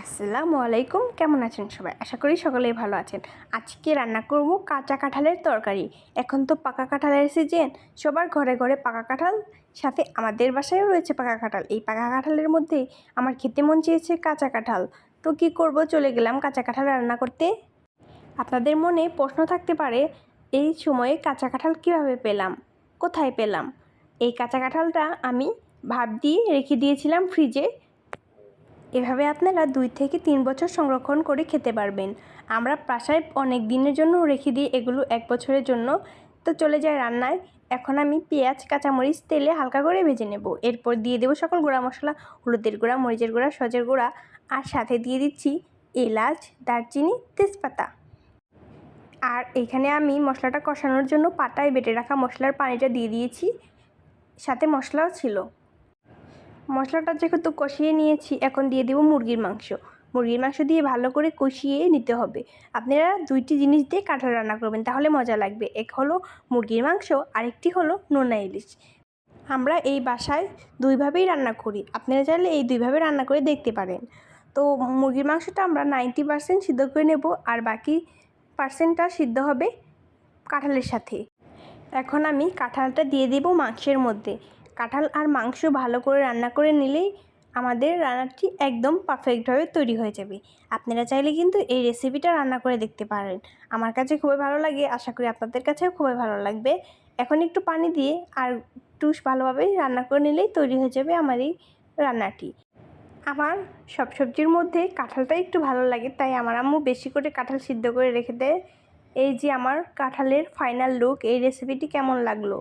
আসসালামু আলাইকুম কেমন আছেন সবাই? আশা করি সকলেই ভালো আছেন। আজকে রান্না করব কাঁচা কাঁঠালের তরকারি। এখন তো পাকা কাঁঠালের সিজন, সবার ঘরে ঘরে পাকা কাঁঠাল, সাথে আমাদের বাসায়ও রয়েছে পাকা কাঁঠাল। এই পাকা কাঁঠালের মধ্যে আমার খেতে মন চেয়েছে কাঁচা কাঁঠাল। তো কি করব, চলে গেলাম কাঁচা কাঁঠাল রান্না করতে। আপনাদের মনে প্রশ্ন থাকতে পারে, এই সময়ে কাঁচা কাঁঠাল কীভাবে পেলাম? কোথায় পেলাম? এই কাঁচা কাঁঠালটা আমি ভাব দিয়ে রেখে দিয়েছিলাম ফ্রিজে এভাবে আপনারা দুই থেকে তিন বছর সংরক্ষণ করে খেতে পারবেন। আমরা প্রাসায় অনেক দিনের জন্য রেখে দিই এগুলো এক বছরের জন্য। তো চলে যায় রান্নায়। এখন আমি পেঁয়াজ, কাঁচামরিচ, তেলে হালকা করে ভেজে নেব। এরপর দিয়ে দেবো সকল গুঁড়া মশলা, হলুদের গুঁড়া, মরিচের গুঁড়া, সজের গুঁড়া। আর সাথে দিয়ে দিচ্ছি এলাচ, দারচিনি, তেজপাতা। আর এখানে আমি মশলাটা কষানোর জন্য পাটায় বেটে রাখা মশলার পানিটা দিয়ে দিয়েছি। সাথে মশলাও ছিল। মশলাটা যেহেতু কষিয়ে নিয়েছি, এখন দিয়ে দেবো মুরগির মাংস। মুরগির মাংস দিয়ে ভালো করে কষিয়ে নিতে হবে। আপনারা দুইটি জিনিস দিয়ে কাঁঠাল রান্না করবেন, তাহলে মজা লাগবে। এক হলো মুরগির মাংস, আরেকটি হলো নোনা ইলিশ। আমরা এই বাসায় দুইভাবেই রান্না করি। আপনারা চাইলে এই দুইভাবে রান্না করে দেখতে পারেন। তো মুরগির মাংসটা আমরা নাইনটি পার্সেন্ট সিদ্ধ করে নেব, আর বাকি পার্সেন্টটা সিদ্ধ হবে কাঁঠালের সাথে। এখন আমি কাঁঠালটা দিয়ে দেবো মাংসের মধ্যে। কাঁঠাল আর মাংস ভালো করে রান্না করে নিলেই আমাদের রান্নাটি একদম পারফেক্টভাবে তৈরি হয়ে যাবে। আপনারা চাইলে কিন্তু এই রেসিপিটা রান্না করে দেখতে পারেন। আমার কাছে খুবই ভালো লাগে, আশা করি আপনাদের কাছেও খুবই ভালো লাগবে। এখন একটু পানি দিয়ে আর একটু ভালোভাবে রান্না করে নিলেই তৈরি হয়ে যাবে আমার এই রান্নাটি। আমার সব সবজির মধ্যে কাঁঠালটা একটু ভালো লাগে, তাই আমার আম্মু বেশি করে কাঁঠাল সিদ্ধ করে রেখে দেয়। এই যে আমার কাঁঠালের ফাইনাল লুক এই রেসিপিটি কেমন লাগল?